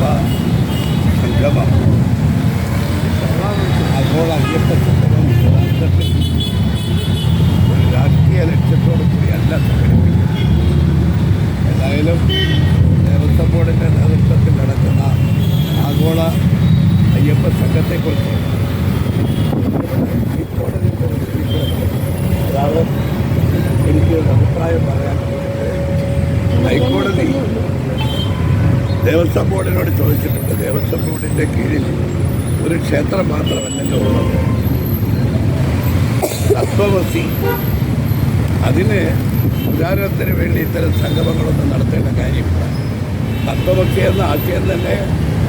സംഗമം ആഗോള അയ്യപ്പ സംഗമം യഥാർത്ഥത്തിൽ ഒരു രാഷ്ട്രീയ ലക്ഷ്യത്തോടു കൂടിയല്ല സംഘടിപ്പിക്കുന്നത് ഏതായാലും ദേവസ്വം ബോർഡിന്റെ നേതൃത്വത്തിൽ നടക്കുന്ന ആഗോള അയ്യപ്പ സംഘത്തെക്കുറിച്ച് ഹൈക്കോടതിയുടെ ഒരു തീരുമാനം. അതാണ് എനിക്ക് ഒരു അഭിപ്രായം പറയാൻ ഹൈക്കോടതി ദേവസ്വം ബോർഡിനോട് ചോദിച്ചിട്ടുണ്ട്. ദേവസ്വം ബോർഡിന്റെ കീഴിൽ ഒരു ക്ഷേത്രം മാത്രമല്ലല്ലോ ഉള്ളത്. തത്വമസി അതിന് ഉദാഹരണത്തിന് വേണ്ടി ഇത്തരം സംഗമങ്ങളൊന്നും നടത്തേണ്ട കാര്യമില്ല. തത്വവസി എന്ന ആശയം തന്നെ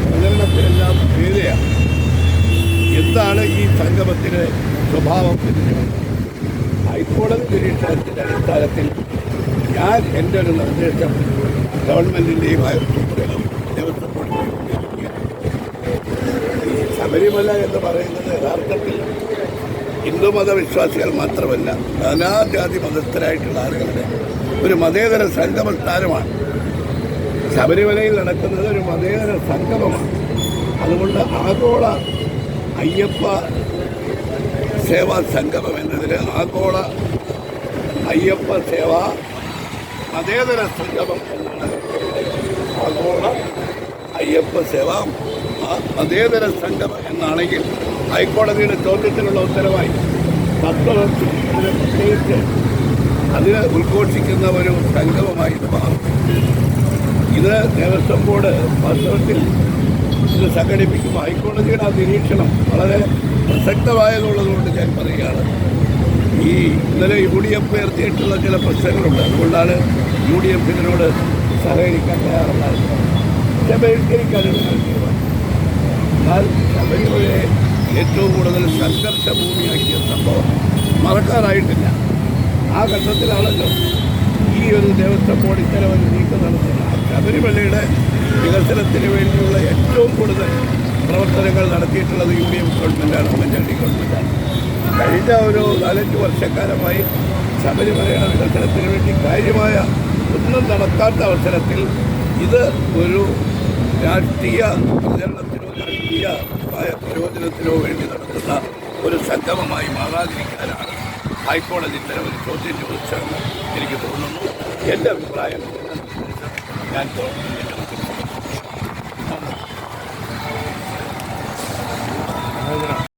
പ്രചരണത്തിനെല്ലാം ഭീതയാണ് എന്താണ് ഈ സംഗമത്തിന് സ്വഭാവം എന്ന് ഹൈക്കോടതി നിരീക്ഷണത്തിന്റെ അടിസ്ഥാനത്തിൽ ഞാൻ എന്റെ ഒരു നിർദ്ദേശം ഗവൺമെന്റിന്റെയും ദേവസ്വം ബോർഡിന്റെയും ഈ ശബരിമല എന്ന് പറയുന്നത് യഥാർത്ഥത്തിൽ ഹിന്ദുമത വിശ്വാസികൾ മാത്രമല്ല നാനാജാതി മതസ്ഥരായിട്ടുള്ള ആളുകളുടെ ഒരു മതേതര സംഗമ സ്ഥാനമാണ് ശബരിമലയിൽ നടക്കുന്നത് ഒരു മതേതര സംഗമമാണ്. അതുകൊണ്ട് ആഗോള അയ്യപ്പ സേവാ സംഗമം എന്നതിൽ ആഗോള അയ്യപ്പ സേവാ മതേതര സംഗമം എന്നാണ് ആഗോള അയ്യപ്പ സേവ. മതേതര സംഗമം എന്നാണെങ്കിൽ ഹൈക്കോടതിയുടെ ചോദ്യത്തിനുള്ള ഉത്തരവായി പത്ത് അതിനെ പ്രത്യേകിച്ച് അതിന് ഉദ്ഘോഷിക്കുന്ന ഒരു സംഗമമായി മാറും. ഇത് ദേവസ്വം ബോർഡ് വാസ്തവത്തിൽ ഇത് സംഘടിപ്പിക്കുമ്പോൾ ഹൈക്കോടതിയുടെ ആ നിരീക്ഷണം വളരെ പ്രസക്തമായതുള്ളതുകൊണ്ട് ഞാൻ പറയുകയാണ്. ഈ ഇന്നലെ യു ഡി എഫ് ഉയർത്തിയിട്ടുള്ള ചില പ്രശ്നങ്ങളുണ്ട്. അതുകൊണ്ടാണ് യു ഡി എഫ് ഇതിനോട് സഹകരിക്കാൻ തയ്യാറുണ്ടായിരുന്നത് പക്ഷേ ബഹിഷ്കരിക്കാനാണ് എന്നാൽ ശബരിമലയെ ഏറ്റവും കൂടുതൽ സംഘർഷ ഭൂമിയാക്കിയ സംഭവം മറക്കാറായിട്ടില്ല. ആ ഘട്ടത്തിലാണല്ലോ ഈ ഒരു ദേവസ്വം ബോർഡ് ഇത്തരം ഒരു നീക്കം നടത്തുന്നത്. ശബരിമലയുടെ വികസനത്തിന് വേണ്ടിയുള്ള ഏറ്റവും കൂടുതൽ പ്രവർത്തനങ്ങൾ നടത്തിയിട്ടുള്ളത് യു ഡി എഫ് ഗവൺമെന്റാണ് ഉമ്മൻചാണ്ടി ഗവൺമെന്റാണ് കഴിഞ്ഞ ഒരു നാലഞ്ച് വർഷക്കാലമായി ശബരിമലയുടെ വികസനത്തിന് വേണ്ടി കാര്യമായ ഒന്നും നടക്കാത്ത അവസരത്തിൽ ഇത് ഒരു രാഷ്ട്രീയ പ്രചരണത്തിനോ രാഷ്ട്രീയമായ പ്രയോജനത്തിനോ വേണ്ടി നടത്തുന്ന ഒരു സംഗമമായി മാറാതിരിക്കാനാണ് ഹൈക്കോടതി ഇത്തരം ഒരു ചോദ്യം ചോദിച്ചതെന്ന് എനിക്ക് തോന്നുന്നു. എന്റെ അഭിപ്രായം ഞാൻ തോന്നുന്നു